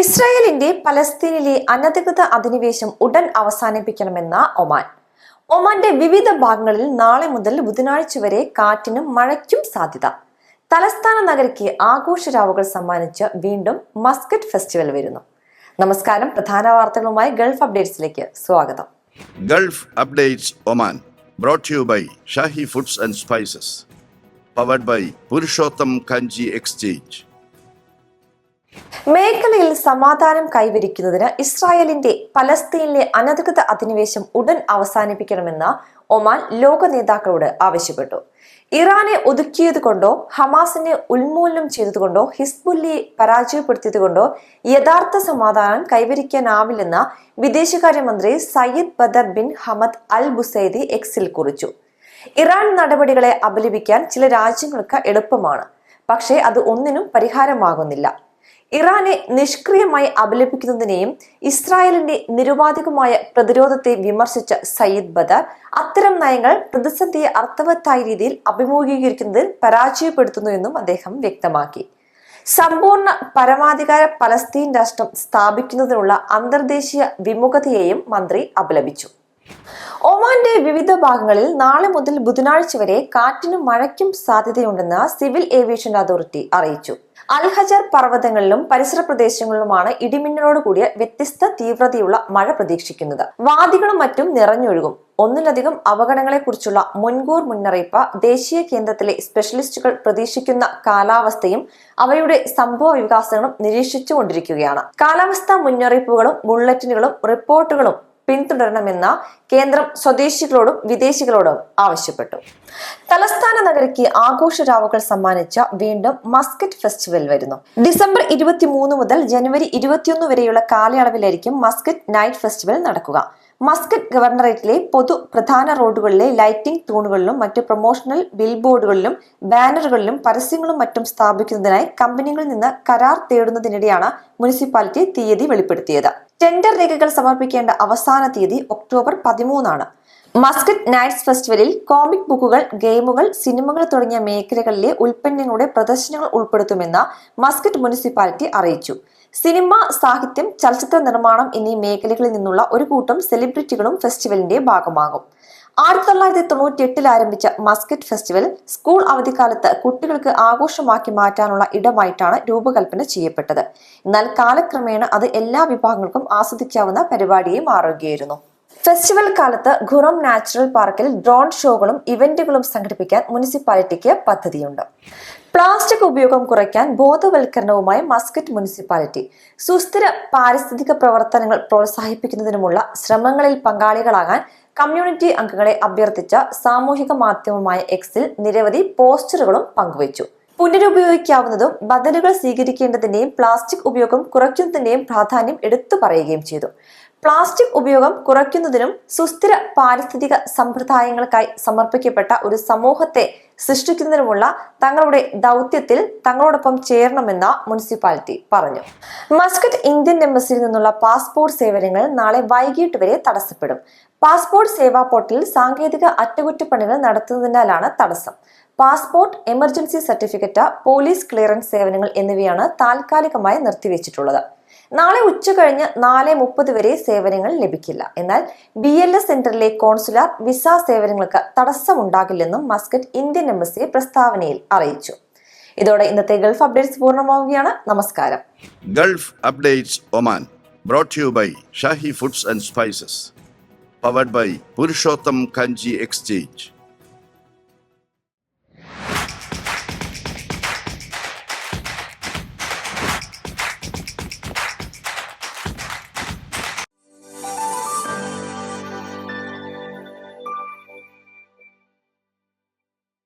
ഇസ്രായേലിന്റെ പലസ്തീനിലെ അനധികൃത അധിനിവേശം ഉടൻ അവസാനിപ്പിക്കണമെന്ന ഒമാൻ. ഒമാന്റെ വിവിധ ഭാഗങ്ങളിൽ നാളെ മുതൽ ബുധനാഴ്ച വരെ കാറ്റിനും മഴയ്ക്കും സാധ്യത. തലസ്ഥാന നഗരിക്ക് ആഘോഷരാവുകൾ സമ്മാനിച്ച് വീണ്ടും മസ്കറ്റ് ഫെസ്റ്റിവൽ വരുന്നു. നമസ്കാരം പ്രധാന വാർത്തകളുമായി ഗൾഫ് അപ്ഡേറ്റ്സിലേക്ക് സ്വാഗതം. Gulf updates Oman brought you by Shahi foods and spices powered by Purushottam Kanji exchange. മേഖലയിൽ സമാധാനം കൈവരിക്കുന്നതിന് ഇസ്രായേലിന്റെ പലസ്തീനിലെ അനധികൃത അധിനിവേശം ഉടൻ അവസാനിപ്പിക്കണമെന്ന് ഒമാൻ ലോക നേതാക്കളോട് ആവശ്യപ്പെട്ടു. ഇറാനെ ഒതുക്കിയതുകൊണ്ടോ ഹമാസിനെ ഉന്മൂലനം ചെയ്തതുകൊണ്ടോ ഹിസ്ബുല്ലിയെ പരാജയപ്പെടുത്തിയതുകൊണ്ടോ യഥാർത്ഥ സമാധാനം കൈവരിക്കാനാവില്ലെന്ന് വിദേശകാര്യമന്ത്രി Sayyid Badr bin Hamad Al Busaidi എക്സിൽ കുറിച്ചു. ഇറാൻ നടപടികളെ അപലപിക്കാൻ ചില രാജ്യങ്ങൾക്ക് എളുപ്പമാണ്. പക്ഷേ അത് ഒന്നിനും പരിഹാരമാകുന്നില്ല. ഇറാനെ നിഷ്ക്രിയമായി അപലപിക്കുന്നതിനെയും ഇസ്രായേലിന്റെ നിരുപാധികമായ പ്രതിരോധത്തെ വിമർശിച്ച സയ്യിദ് ബദർ അത്തരം നയങ്ങൾ പ്രതിസന്ധിയെ അർത്ഥവത്തായ രീതിയിൽ അഭിമുഖീകരിക്കുന്നതിൽ പരാജയപ്പെടുത്തുന്നു എന്നും അദ്ദേഹം വ്യക്തമാക്കി. സമ്പൂർണ പരമാധികാര പലസ്തീൻ രാഷ്ട്രം സ്ഥാപിക്കുന്നതിനുള്ള അന്തർദേശീയ വിമുഖതയെയും മന്ത്രി അപലപിച്ചു. ഒമാന്റെ വിവിധ ഭാഗങ്ങളിൽ നാളെ മുതൽ ബുധനാഴ്ച വരെ കാറ്റിനും മഴയ്ക്കും സാധ്യതയുണ്ടെന്ന് സിവിൽ ഏവിയേഷൻ അതോറിറ്റി അറിയിച്ചു. അൽഹജർ പർവതങ്ങളിലും പരിസര പ്രദേശങ്ങളിലുമാണ് ഇടിമിന്നലോട് കൂടിയ വ്യത്യസ്ത തീവ്രതയുള്ള മഴ പ്രതീക്ഷിക്കുന്നത്. വാദികളും മറ്റും നിറഞ്ഞൊഴുകും. ഒന്നിലധികം അപകടങ്ങളെക്കുറിച്ചുള്ള മുൻകൂർ മുന്നറിയിപ്പ് ദേശീയ കേന്ദ്രത്തിലെ സ്പെഷ്യലിസ്റ്റുകൾ പ്രതീക്ഷിക്കുന്ന കാലാവസ്ഥയും അവയുടെ സംഭവ വികാസങ്ങളും നിരീക്ഷിച്ചുകൊണ്ടിരിക്കുകയാണ്. കാലാവസ്ഥാ മുന്നറിയിപ്പുകളും ബുള്ളറ്റിനുകളും റിപ്പോർട്ടുകളും പിന്തുടരണമെന്ന് കേന്ദ്രം സ്വദേശികളോടും വിദേശികളോടും ആവശ്യപ്പെട്ടു. തലസ്ഥാന നഗരിക്ക് ആഘോഷരാവുകൾ സമ്മാനിച്ച വീണ്ടും മസ്കറ്റ് ഫെസ്റ്റിവൽ വരുന്നു. ഡിസംബർ ഇരുപത്തിമൂന്ന് മുതൽ ജനുവരി ഇരുപത്തിയൊന്ന് വരെയുള്ള കാലയളവിലായിരിക്കും മസ്കറ്റ് നൈറ്റ് ഫെസ്റ്റിവൽ നടക്കുക. മസ്കറ്റ് ഗവർണറേറ്റിലെ പൊതു പ്രധാന റോഡുകളിലെ ലൈറ്റിംഗ് തൂണുകളിലും മറ്റ് പ്രൊമോഷണൽ ബിൽബോർഡുകളിലും ബാനറുകളിലും പരസ്യങ്ങളും മറ്റും സ്ഥാപിക്കുന്നതിനായി കമ്പനികളിൽ നിന്ന് കരാർ തേടുന്നതിനിടെയാണ് മുനിസിപ്പാലിറ്റി തീയതി വെളിപ്പെടുത്തിയത്. ടെൻഡർ രേഖകൾ സമർപ്പിക്കേണ്ട അവസാന തീയതി ഒക്ടോബർ പതിമൂന്നാണ്. മസ്കറ്റ് നൈറ്റ്സ് ഫെസ്റ്റിവലിൽ കോമിക് ബുക്കുകൾ ഗെയിമുകൾ സിനിമകൾ തുടങ്ങിയ മേഖലകളിലെ ഉൽപ്പന്നങ്ങളുടെ പ്രദർശനങ്ങൾ ഉൾപ്പെടുത്തുമെന്ന് മസ്കറ്റ് മുനിസിപ്പാലിറ്റി അറിയിച്ചു. സിനിമ സാഹിത്യം ചലച്ചിത്ര നിർമ്മാണം എന്നീ മേഖലകളിൽ നിന്നുള്ള ഒരു കൂട്ടം സെലിബ്രിറ്റികളും ഫെസ്റ്റിവലിന്റെ ഭാഗമാകും. ആയിരത്തി തൊള്ളായിരത്തി തൊണ്ണൂറ്റി എട്ടിൽ ആരംഭിച്ച മസ്കറ്റ് ഫെസ്റ്റിവൽ സ്കൂൾ അവധിക്കാലത്ത് കുട്ടികൾക്ക് ആഘോഷമാക്കി മാറ്റാനുള്ള ഇടമായിട്ടാണ് രൂപകൽപ്പന ചെയ്യപ്പെട്ടത്. എന്നാൽ കാലക്രമേണ അത് എല്ലാ വിഭാഗങ്ങൾക്കും ആസ്വദിക്കാവുന്ന പരിപാടിയെ മാറുകയായിരുന്നു. ഫെസ്റ്റിവൽ കാലത്ത് ഖുറം നാച്ചുറൽ പാർക്കിൽ ഡ്രോൺ ഷോകളും ഇവന്റുകളും സംഘടിപ്പിക്കാൻ മുനിസിപ്പാലിറ്റിക്ക് പദ്ധതിയുണ്ട്. പ്ലാസ്റ്റിക് ഉപയോഗം കുറയ്ക്കാൻ ബോധവൽക്കരണവുമായി മസ്കറ്റ് മുനിസിപ്പാലിറ്റി സുസ്ഥിര പാരിസ്ഥിതിക പ്രവർത്തനങ്ങൾ പ്രോത്സാഹിപ്പിക്കുന്നതിനുമുള്ള ശ്രമങ്ങളിൽ പങ്കാളികളാകാൻ കമ്മ്യൂണിറ്റി അംഗങ്ങളെ അഭ്യർത്ഥിച്ച സാമൂഹിക മാധ്യമമായ എക്സിൽ നിരവധി പോസ്റ്ററുകളും പങ്കുവച്ചു. പുനരുപയോഗിക്കാവുന്നതും ബദലുകൾ സ്വീകരിക്കേണ്ടതിന്റെയും പ്ലാസ്റ്റിക് ഉപയോഗം കുറയ്ക്കുന്നതിന്റെയും പ്രാധാന്യം എടുത്തു പറയുകയും ചെയ്തു. പ്ലാസ്റ്റിക് ഉപയോഗം കുറയ്ക്കുന്നതിനും സുസ്ഥിര പാരിസ്ഥിതിക സമ്പ്രദായങ്ങൾക്കായി സമർപ്പിക്കപ്പെട്ട ഒരു സമൂഹത്തെ സൃഷ്ടിക്കുന്നതിനുമുള്ള തങ്ങളുടെ ദൗത്യത്തിൽ തങ്ങളോടൊപ്പം ചേരണമെന്ന മുനിസിപ്പാലിറ്റി പറഞ്ഞു. മസ്കറ്റ് ഇന്ത്യൻ എംബസിയിൽ നിന്നുള്ള പാസ്പോർട്ട് സേവനങ്ങൾ നാളെ വൈകിട്ട് വരെ തടസ്സപ്പെടും. പാസ്പോർട്ട് സേവാ പോർട്ടലിൽ സാങ്കേതിക അറ്റകുറ്റപ്പണികൾ നടത്തുന്നതിനാലാണ് തടസ്സം. Passport emergency certificate police clearance സേവനങ്ങൾ എന്നിവയാണ് താൽക്കാലികമായി നിർത്തിവെച്ചിട്ടുള്ളത്. നാളെ ഉച്ച കഴിഞ്ഞ് നാല് മുപ്പത് വരെ സേവനങ്ങൾ ലഭിക്കില്ല എന്നാൽ ബി എൽ എസ് സെന്ററിലെ കോൺസുലാർ വിസ സേവനങ്ങൾക്ക് തടസ്സമുണ്ടാകില്ലെന്നും മസ്കറ്റ് ഇന്ത്യൻ എംബസി പ്രസ്താവനയിൽ അറിയിച്ചു ഇതോടെ ഇന്നത്തെ ഗൾഫ് അപ്ഡേറ്റ്സ് പൂർണമാവുകയാണ് നമസ്കാരം gulf updates Oman brought to you by Shahi Foods and Spices. Powered by Purushottam Kanji.